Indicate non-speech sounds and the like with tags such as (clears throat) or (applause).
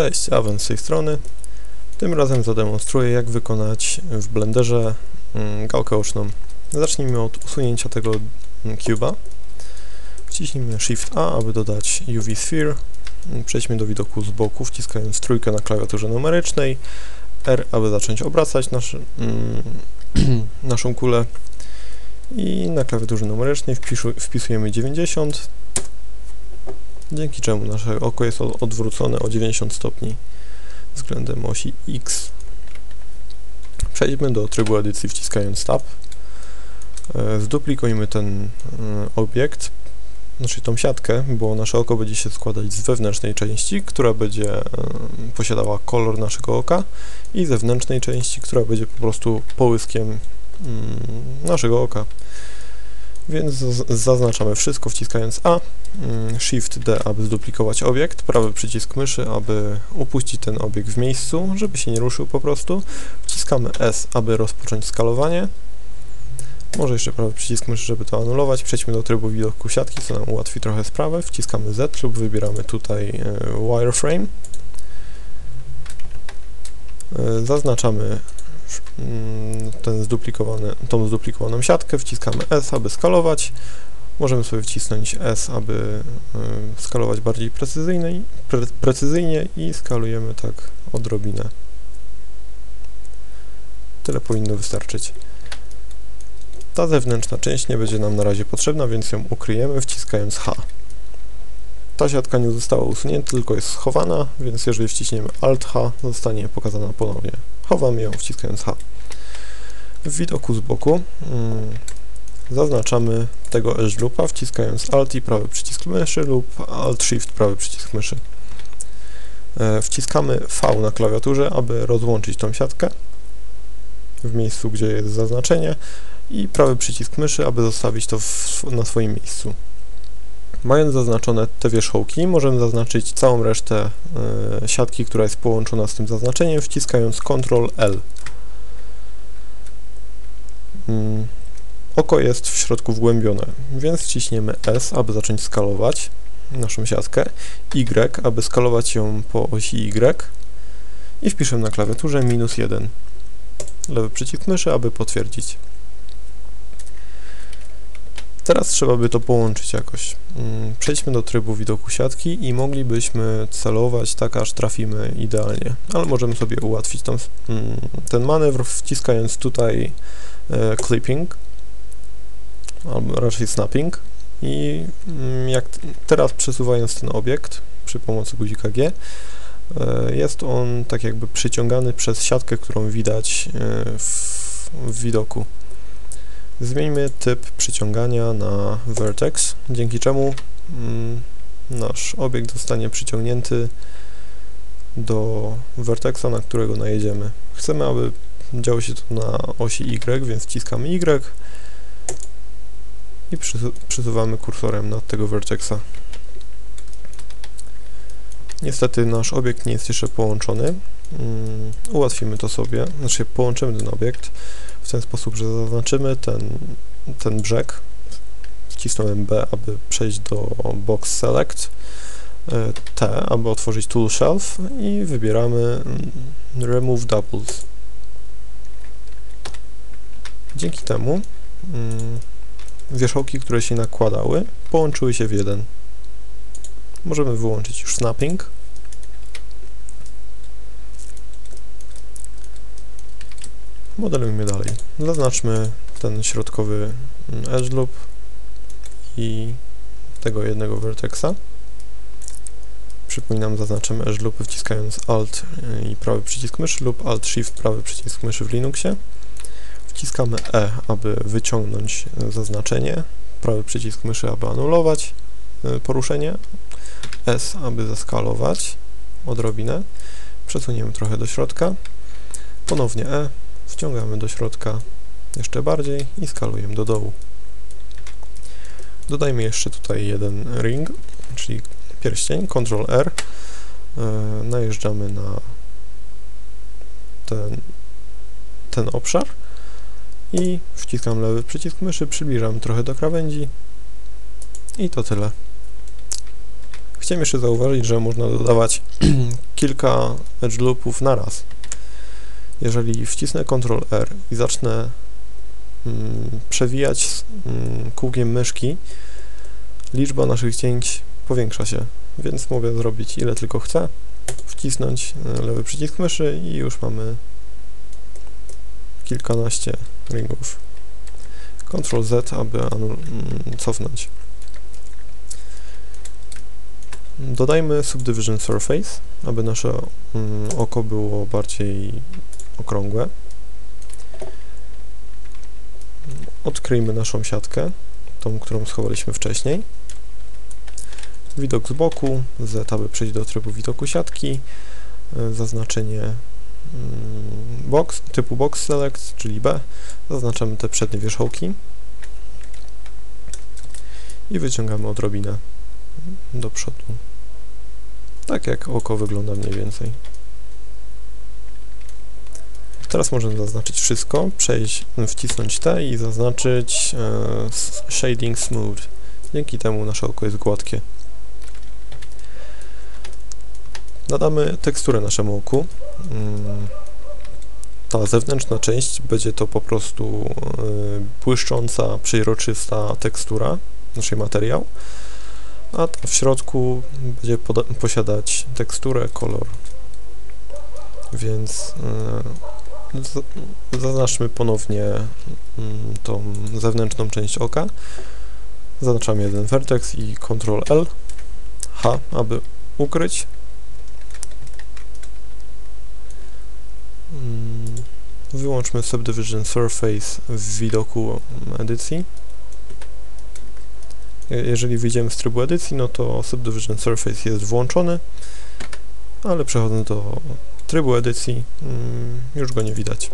Cześć, Awen z tej strony. Tym razem zademonstruję jak wykonać w Blenderze mm, gałkę oczną. Zacznijmy od usunięcia tego mm, cube'a. Wciśnijmy Shift A, aby dodać UV Sphere. Przejdźmy do widoku z boku, wciskając trójkę na klawiaturze numerycznej. R, aby zacząć obracać nasz, mm, (clears throat) naszą kulę. I na klawiaturze numerycznej wpisu, wpisujemy 90 dzięki czemu nasze oko jest odwrócone o 90 stopni względem osi X. Przejdźmy do trybu edycji wciskając Tab. E, zduplikujmy ten e, obiekt, znaczy tą siatkę, bo nasze oko będzie się składać z wewnętrznej części, która będzie e, posiadała kolor naszego oka i zewnętrznej części, która będzie po prostu połyskiem mm, naszego oka. Więc zaznaczamy wszystko wciskając A, mm, Shift D, aby zduplikować obiekt, prawy przycisk myszy, aby upuścić ten obiekt w miejscu, żeby się nie ruszył po prostu. Wciskamy S, aby rozpocząć skalowanie. Może jeszcze prawy przycisk myszy, żeby to anulować. Przejdźmy do trybu widoku siatki, co nam ułatwi trochę sprawę. Wciskamy Z lub wybieramy tutaj e, wireframe. E, zaznaczamy ten zduplikowany, tą zduplikowaną siatkę, wciskamy S, aby skalować. Możemy sobie wcisnąć S, aby y, skalować bardziej precyzyjnie, pre, precyzyjnie i skalujemy tak odrobinę. Tyle powinno wystarczyć. Ta zewnętrzna część nie będzie nam na razie potrzebna, więc ją ukryjemy wciskając H. Ta siatka nie została usunięta, tylko jest schowana, więc jeżeli wciśniemy Alt H, zostanie pokazana ponownie. Chowamy ją wciskając H. W widoku z boku mm, zaznaczamy tego edge loopa wciskając Alt i prawy przycisk myszy lub Alt Shift prawy przycisk myszy. E, wciskamy V na klawiaturze, aby rozłączyć tą siatkę w miejscu, gdzie jest zaznaczenie i prawy przycisk myszy, aby zostawić to w, na swoim miejscu. Mając zaznaczone te wierzchołki, możemy zaznaczyć całą resztę y, siatki, która jest połączona z tym zaznaczeniem, wciskając Ctrl L. Mm, oko jest w środku wgłębione, więc wciśniemy S, aby zacząć skalować naszą siatkę, Y, aby skalować ją po osi Y i wpiszę na klawiaturze minus 1. Lewy przycisk myszy, aby potwierdzić. Teraz trzeba by to połączyć jakoś. Mm, przejdźmy do trybu widoku siatki i moglibyśmy celować tak, aż trafimy idealnie. Ale możemy sobie ułatwić tam, mm, ten manewr wciskając tutaj e, clipping, albo raczej snapping i mm, jak teraz przesuwając ten obiekt przy pomocy guzika G, e, jest on tak jakby przyciągany przez siatkę, którą widać e, w, w widoku. Zmieńmy typ przyciągania na vertex, dzięki czemu mm, nasz obiekt zostanie przyciągnięty do vertexa, na którego najedziemy. Chcemy, aby działo się to na osi Y, więc wciskamy Y i przesuwamy kursorem nad tego vertexa. Niestety nasz obiekt nie jest jeszcze połączony. Um, ułatwimy to sobie, znaczy połączymy ten obiekt w ten sposób, że zaznaczymy ten, ten brzeg, wcisnąłem B, aby przejść do Box Select, e, T, aby otworzyć Tool Shelf i wybieramy mm, Remove Doubles. Dzięki temu um, wierzchołki, które się nakładały, połączyły się w jeden. Możemy wyłączyć już snapping. Modelujmy dalej. Zaznaczmy ten środkowy edge loop i tego jednego vertexa. Przypominam, zaznaczymy edge loopy wciskając Alt i prawy przycisk myszy lub Alt Shift prawy przycisk myszy w Linuxie. Wciskamy E, aby wyciągnąć zaznaczenie, prawy przycisk myszy, aby anulować e, poruszenie, S, aby zeskalować odrobinę, przesuniemy trochę do środka, ponownie E, wciągamy do środka jeszcze bardziej i skalujemy do dołu. Dodajmy jeszcze tutaj jeden ring, czyli pierścień, Ctrl R, e, najeżdżamy na ten, ten obszar i wciskam lewy przycisk myszy, przybliżam trochę do krawędzi i to tyle. Chciałem jeszcze zauważyć, że można dodawać (clears throat) kilka edge loopów naraz. Jeżeli wcisnę Ctrl R i zacznę mm, przewijać mm, kółkiem myszki, liczba naszych cięć powiększa się, więc mogę zrobić ile tylko chcę, wcisnąć e, lewy przycisk myszy i już mamy kilkanaście ringów. Ctrl Z, aby mm, cofnąć. Dodajmy Subdivision Surface, aby nasze mm, oko było bardziej okrągłe. Odkryjmy naszą siatkę, tą, którą schowaliśmy wcześniej. Widok z boku, Z, aby przejść do trybu widoku siatki, e, zaznaczenie mm, box, typu Box Select, czyli B, zaznaczamy te przednie wierzchołki i wyciągamy odrobinę do przodu. Tak jak oko wygląda mniej więcej. Teraz możemy zaznaczyć wszystko, przejść, wcisnąć T i zaznaczyć e, Shading Smooth. Dzięki temu nasze oko jest gładkie. Nadamy teksturę naszemu oku. Mm, ta zewnętrzna część będzie to po prostu y, błyszcząca, przejrzysta tekstura, naszej materiał, a w środku będzie posiadać teksturę, kolor. Więc y, zaznaczmy ponownie y, tą zewnętrzną część oka. Zaznaczamy jeden vertex i Ctrl L, H, aby ukryć Wyłączmy Subdivision Surface w widoku edycji. Jeżeli wyjdziemy z trybu edycji, no to Subdivision Surface jest włączony, ale przechodząc do trybu edycji, mm, już go nie widać.